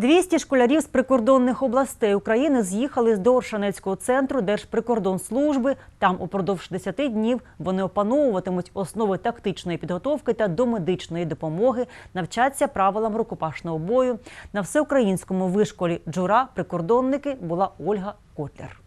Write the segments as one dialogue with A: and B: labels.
A: 200 школярів з прикордонних областей України з'їхали з Доршанецького центру Держприкордонслужби. Там упродовж 10 днів вони опановуватимуть основи тактичної підготовки та домедичної допомоги, навчаться правилам рукопашного бою. На всеукраїнському вишколі Джура прикордонники була Ольга Котляр.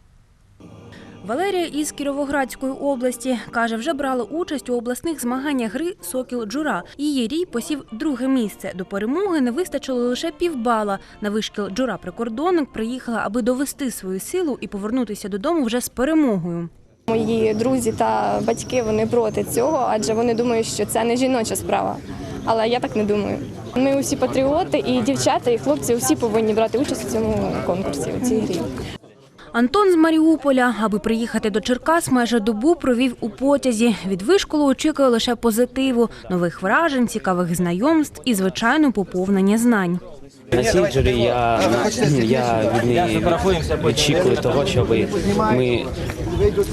B: Валерія із Кіровоградської області каже, вже брала участь у обласних змаганнях гри Сокіл Джура. Її рій посів друге місце. До перемоги не вистачило лише півбала. На вишкіл Джура прикордонник приїхала, аби довести свою силу і повернутися додому вже з перемогою.
C: Мої друзі та батьки вони проти цього, адже вони думають, що це не жіноча справа. Але я так не думаю. Ми усі патріоти, і дівчата, і хлопці усі повинні брати участь у цьому конкурсі, у цій грі.
B: Антон з Маріуполя, аби приїхати до Черкас, майже добу провів у потязі. Від вишколу очікує лише позитиву, нових вражень, цікавих знайомств і звичайно поповнення знань.
D: На цій джурі я, я від неї очікую того, щоб ми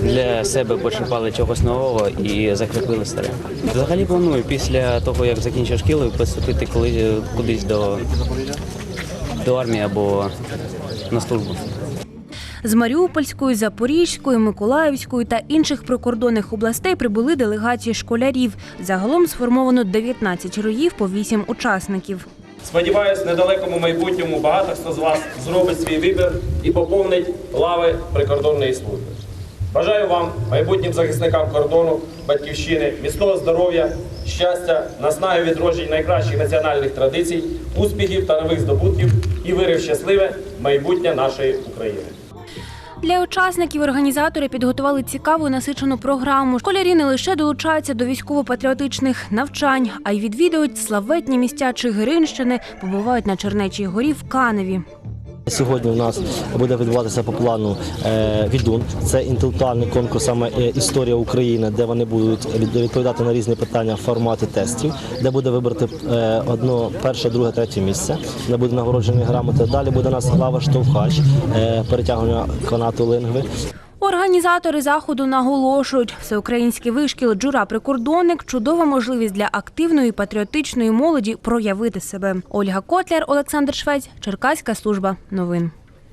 D: для себе почерпали чогось нового і закріпили старе. Взагалі планую після того, як закінчу шкілу, поступити коли, кудись до, до армії або на службу.
B: З Маріупольської, Запорізької, Миколаївської та інших прикордонних областей прибули делегації школярів. Загалом сформовано 19 роїв по 8 учасників.
E: Сподіваюсь, в недалекому майбутньому багато хто з вас зробить свій вибір і поповнить лави прикордонної служби. Бажаю вам, майбутнім захисникам кордону, батьківщини, міцного здоров'я, щастя, наснаги відроджень найкращих національних традицій, успіхів та нових здобутків і віри в щасливе майбутнє нашої України.
B: Для учасників організатори підготували цікаву насичену програму. Школярі не лише долучаються до військово-патріотичних навчань, а й відвідують славетні місця Чигиринщини, побувають на Чернечій горі в Каневі.
F: Сьогодні у нас буде відбуватися по плану е, відун. Це інтелектуальний конкурс, саме е, історія України, де вони будуть відповідати на різні питання в форматі тестів, де буде вибрати е, одно перше, друге, третє місце, де буде нагороджені грамоти. Далі буде у нас лава штовхач, перетягування канату лингви.
B: Організатори заходу наголошують, всеукраїнський вишкіл Джура прикордонник чудова можливість для активної патріотичної молоді проявити себе. Ольга Котляр, Олександр Швець, Черкаська служба новин.